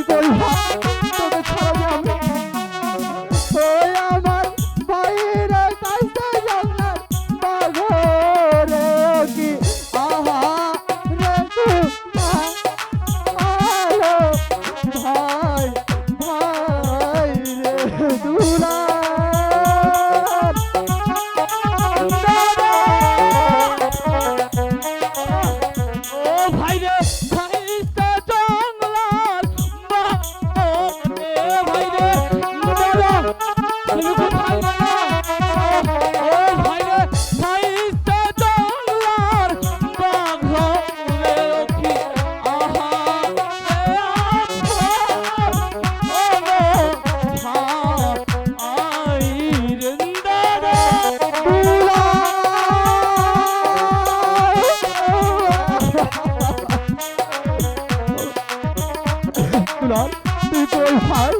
তুই কই তোকে ছাড়া যে ভাই